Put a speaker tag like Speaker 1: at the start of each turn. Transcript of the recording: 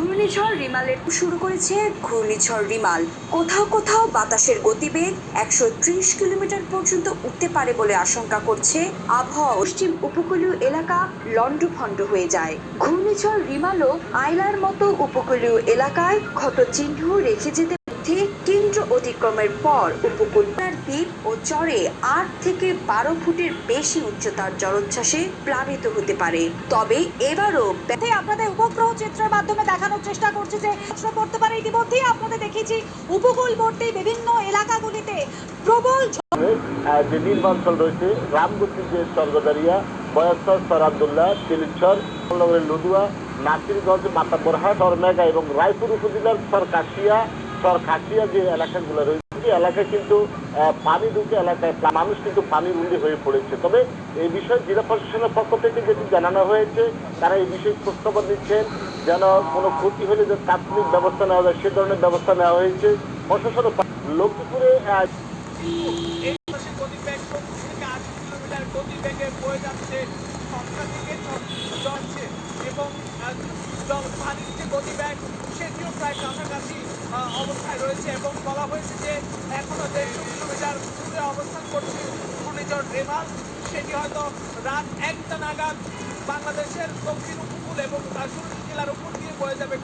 Speaker 1: ঘূর্ণিঝড় রিমালের শুরু করেছে ঘূর্ণিঝড় রিমাল। কোথাও কোথাও বাতাসের গতিবেগ একশো ত্রিশ কিলোমিটার পর্যন্ত উঠতে পারে বলে আশঙ্কা করছে আবহাওয়া। পশ্চিম উপকূলীয় এলাকা লন্ডভন্ড হয়ে যায়। ঘূর্ণিঝড় রিমালও আইলার মতো উপকূলীয় এলাকায় ক্ষত চিহ্ন রেখে যেতে মধ্যে কেন্দ্র অতিক্রমের পর উপকূলপার দ্বীপ ও চরে আট থেকে বারো ফুটের বেশি উচ্চতার জলোচ্ছ্বাসে প্লাবিত হতে পারে। তবে এবারও
Speaker 2: আপনাদের উপগ্রহ চিত্রের মাধ্যমে দেখানোর চেষ্টা করছি যে প্রশ্ন পড়তে পারে ইতিমধ্যেই আপনাদের দেখেছি উপকূলবর্তী বিভিন্ন এলাকাগুলিতে প্রবল
Speaker 3: যে নির্বাঞ্চল রয়েছে রামগতি যে স্বর্গদারিয়া বয়াসর সরাবদুল্লাহ তিলিচর নগরের লুদুয়া নাসিরগঞ্জ মাতাবরহাট সরমেগা এবং রায়পুর উপজেলার সরকাশিয়া সরকাশিয়া যে এলাকাগুলো রয়েছে এই এলাকায় কিন্তু পানি ঢুকে এলাকায় মানুষ কিন্তু পানির উন্দি হয়ে পড়েছে। তবে এই বিষয়ে জেলা প্রশাসনের পক্ষ থেকে যেটি জানানো হয়েছে, তারা এই বিষয়ে খোঁজখবর নিচ্ছেন, যেন কোনো ক্ষতি হলে যে তাৎক্ষণিক ব্যবস্থা নেওয়া যায়, সে ধরনের ব্যবস্থা নেওয়া হয়েছে। প্রশাসনের লক্ষ্মীপুরে
Speaker 4: জল- গতি যে গতিবেগ সেটিও প্রায় কাছাকাছি অবস্থায় রয়েছে এবং বলা হয়েছে যে এখনও দেড়শো কিলোমিটার দূরে অবস্থান করছে ঘূর্ণিঝড় রেমাল সেটি হয়তো রাত একটা নাগাদ বাংলাদেশের দক্ষিণ উপকূল এবং রাজশাহী জেলার উপর দিয়ে বয়ে যাবে